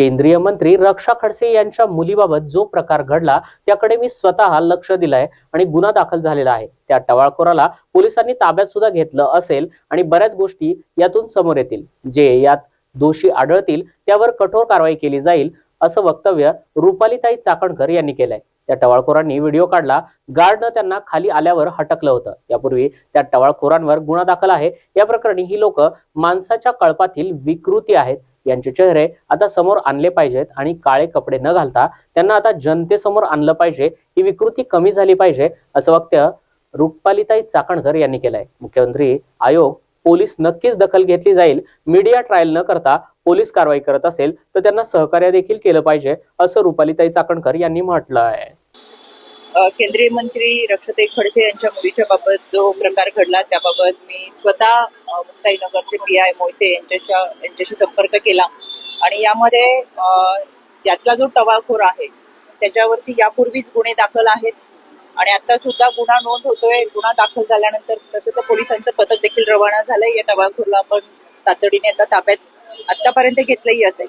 केंद्रीय मंत्री रक्षा खडसे यांच्या मुलीबाबत जो प्रकार घडला त्याकडे मी स्वतः लक्ष दिलंय आणि गुन्हा दाखल झालेला आहे. त्या टवाळखोराला पोलिसांनी ताब्यात सुद्धा घेतलं असेल आणि बऱ्याच गोष्टी यातून समोर येतील. जे यात दोषी आढळतील त्यावर कठोर कारवाई केली जाईल असं वक्तव्य रुपालीताई चाकणकर यांनी केलंय. त्या टवाळखोरांनी व्हिडिओ काढला गार्डनं त्यांना खाली आल्यावर हटकलं होतं. यापूर्वी त्या टवाळखोरांवर गुन्हा दाखल आहे. या प्रकरणी ही लोक माणसाच्या कळपातील विकृती आहेत. यांचे चेहरे आता समोर आणले पाहिजेत आणि काळे कपडे न घालता त्यांना आता जनतेसमोर आणलं पाहिजे ही विकृती कमी झाली पाहिजे असं वक्तव्य रुपालिताई चाकणकर यांनी केलंय. मुख्यमंत्री आयोग पोलीस नक्कीच दखल घेतली जाईल मीडिया ट्रायल न करता पोलीस कारवाई करत असेल तर त्यांना सहकार्य देखील केलं पाहिजे असं रुपालिताई चाकणकर यांनी म्हटलं आहे केंद्रीय मंत्री रक्षते खडसे यांच्या मुलीच्या बाबत जो प्रकार घडला त्याबाबत मी स्वतः मुक्ताईनगरचे पी आय मोहिते यांच्याशा यांच्याशी संपर्क केला. आणि यामध्ये यातला जो टवाखोर आहे त्याच्यावरती यापूर्वीच गुन्हे दाखल आहेत. आणि आता सुद्धा गुन्हा नोंद होतोय. गुन्हा दाखल झाल्यानंतर तसं तर पोलिसांचं पथक देखील रवाना झालंय. या टवाखोरला आपण तातडीने आता ताब्यात आतापर्यंत घेतलंही असेल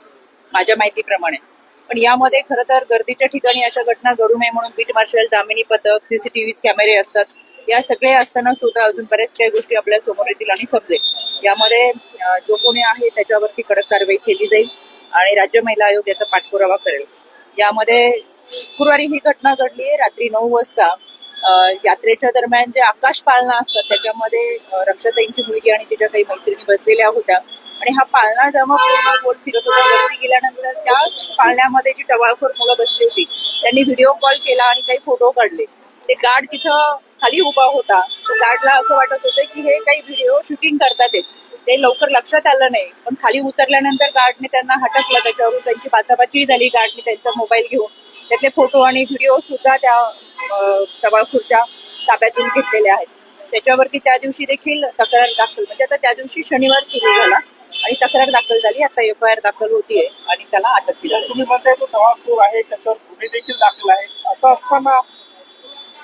माझ्या माहितीप्रमाणे. पण यामध्ये खरं तर गर्दीच्या ठिकाणी अशा घटना घडू नये म्हणून बीट मार्शल दामिनी पथक सीसीटीव्ही कॅमेरे असतात. या सगळे असताना सुद्धा अजून बऱ्याच काही गोष्टी आपल्यासमोर येतील आणि समजेल. यामध्ये जो कोणी आहे त्याच्यावरती कडक कारवाई केली जाईल आणि राज्य महिला आयोग याचा पाठपुरावा करेल. यामध्ये शुक्रवारी ही घटना घडली आहे रात्री नऊ वाजता. यात्रेच्या दरम्यान जे आकाश पाळणा असतात त्याच्यामध्ये रक्षाताईंची मुलगी आणि तिच्या काही मैत्रिणी बसलेल्या होत्या. आणि हा पाळणा जेव्हा पूर्ण गोल फिरत होता वरती गेल्यानंतर त्या पाळण्यामध्ये जी टवाळखोर मुलं बसली होती त्यांनी व्हिडिओ कॉल केला आणि काही फोटो काढले. ते गार्ड तिथं खाली उभा होता. गार्डला असं वाटत होतं की हे काही व्हिडिओ शूटिंग करतात ते लवकर लक्षात आलं नाही. पण खाली उतरल्यानंतर गार्डने त्यांना हटकलं. त्याच्यावरून त्यांची बाचाबाची झाली. गार्डने त्यांचा मोबाईल घेऊन त्यातले फोटो आणि व्हिडिओ सुद्धा त्या टवाळखोरच्या ताब्यातून घेतलेले आहेत. त्याच्यावरती त्या दिवशी देखील तक्रार दाखल. म्हणजे आता त्या दिवशी शनिवार सुरू झाला. आणि तक्रार दाखल झाली. आता एफ आय आर दाखल होतीये आणि त्याला अटक केली आहे. तुम्ही म्हणताय तो टवाळखोर आहे त्याच्यावर गुन्हे देखील दाखल आहे असं असताना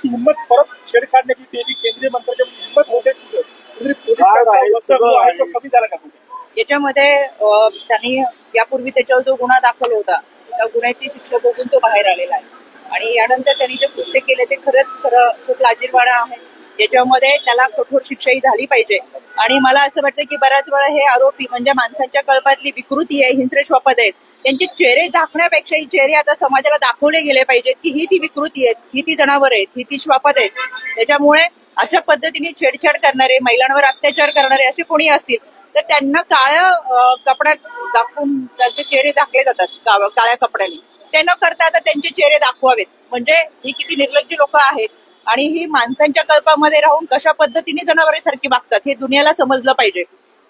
हिंमत परत छेड काढण्याची त्याची केंद्रीय मंत्र्याच्या हिंमत होते कुठे कुठेतरी पोलीस गार्ड आहे, वचक जो सगळं आहे तो आहे. कमी झाला का कुठे याच्यामध्ये अं, त्यांनी यापूर्वी त्याच्यावर जो गुन्हा दाखल होता त्या गुन्ह्याची शिक्षा बघून तो बाहेर आलेला आहे. आणि यानंतर त्यांनी जे कृत्य केले ते खरंच खरं खूप लाजीरवाणा आहे. याच्यामध्ये त्याला कठोर शिक्षाही झाली पाहिजे. आणि मला असं वाटतं की बऱ्याच वेळा हे आरोपी म्हणजे माणसांच्या कळपातली विकृती आहे हिंस्र श्वापद आहेत. त्यांचे चेहरे दाखवण्यापेक्षा ही चेहरे आता समाजाला दाखवले गेले पाहिजेत की ही ती विकृती आहेत ही ती जनावर आहेत ही ती श्वापद आहेत. त्याच्यामुळे अशा पद्धतीने छेडछाड करणारे महिलांवर अत्याचार करणारे असे कोणी असतील तर त्यांना काळ्या कपड्यात दाखवून त्यांचे चेहरे दाखले जातात काळ्या कपड्याने. ते न करता आता त्यांचे चेहरे दाखवावेत. म्हणजे ही किती निर्लज्ज लोक आहेत आणि ही माणसांच्या कल्पामध्ये राहून कशा पद्धतीने जनावरांसारखी वागतात हे दुनियाला समजलं पाहिजे.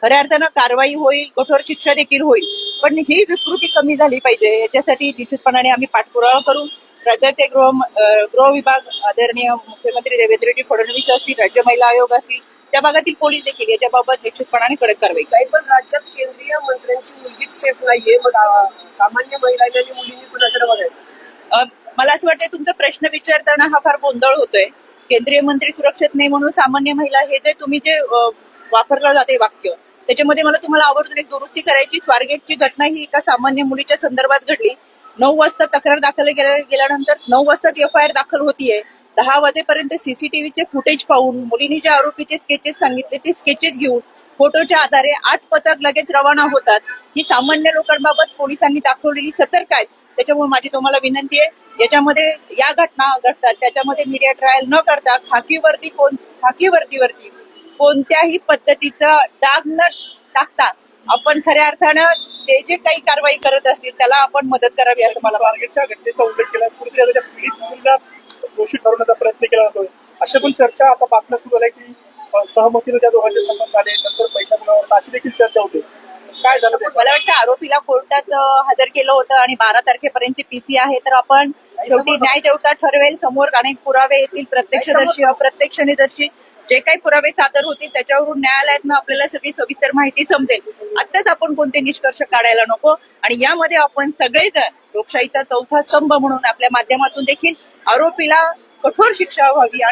खऱ्या अर्थानं कारवाई होईल कठोर शिक्षा देखील होईल पण ही विकृती कमी झाली पाहिजे. याच्यासाठी निश्चितपणाने आम्ही पाठपुरावा करू. राज्याचे गृह गृह विभाग आदरणीय मुख्यमंत्री देवेंद्रजी फडणवीस असतील राज्य महिला आयोग असतील त्या भागातील पोलीस देखील याच्याबाबत निश्चितपणाने कडक कारवाई काही पण राज्यात केंद्रीय मंत्र्यांची मुलगीच सेफ नाहीये. मग सामान्य महिलांनी मुलींनी कुणाकडे बघायचं. मला असं वाटतं तुमचा प्रश्न विचारताना हा फार गोंधळ होतोय. केंद्रीय मंत्री सुरक्षित नाही म्हणून सामान्य महिला हे जे तुम्ही जे वापरलं जाते वाक्य त्याच्यामध्ये मला तुम्हाला आवर्जून एक दुरुस्ती करायची स्वारगेटची घटना ही एका सामान्य मुलीच्या संदर्भात घडली. नऊ वाजता तक्रार दाखल गेल्यानंतर नऊ वाजता एफ आय आर दाखल होतीये. दहा वाजेपर्यंत सीसीटीव्हीचे फुटेज पाहून मुलींनी ज्या आरोपीचे स्केचेस सांगितले ते स्केचेस घेऊन फोटोच्या आधारे आठ पथक लगेच रवाना होतात. ही सामान्य लोकांबाबत पोलिसांनी दाखवलेली सतर्क आहेत. त्याच्यामुळे माझी तुम्हाला विनंती आहे याच्यामध्ये या घटना घडतात त्याच्यामध्ये मीडिया ट्रायल न करता खाकीवरती कोण खाकीवरतीवरती कोणत्याही पद्धतीचा डाग न टाकता आपण खऱ्या अर्थानं ते जे काही कारवाई करत असतील त्याला आपण मदत करावी असं मला वाटतं. घटनेचा उल्लेख केला कुठेतरी पीडित दोषी ठरवण्याचा प्रयत्न केला जातोय. अशा पण चर्चा आता बातम्या सुरू झाल्या की सहमतीने त्या दोघांचे संबंध आले नंतर अशी देखील चर्चा होते. काय झालं? मला वाटतं आरोपीला कोर्टात हजर केलं होतं आणि बारा तारखेपर्यंतची पीसी आहे तर आपण शेवटी न्याय देवता ठरवेल. समोर अनेक पुरावे येतील प्रत्यक्षदर्शी अप्रत्यक्षनिदर्शी. जे काही पुरावे सादर होतील त्याच्यावरून न्यायालयातनं आपल्याला सगळी सविस्तर माहिती समजेल. आत्ताच आपण कोणते निष्कर्ष काढायला नको. आणि यामध्ये आपण सगळेजण लोकशाहीचा चौथा स्तंभ म्हणून आपल्या माध्यमातून देखील आरोपीला कठोर शिक्षा व्हावी आणि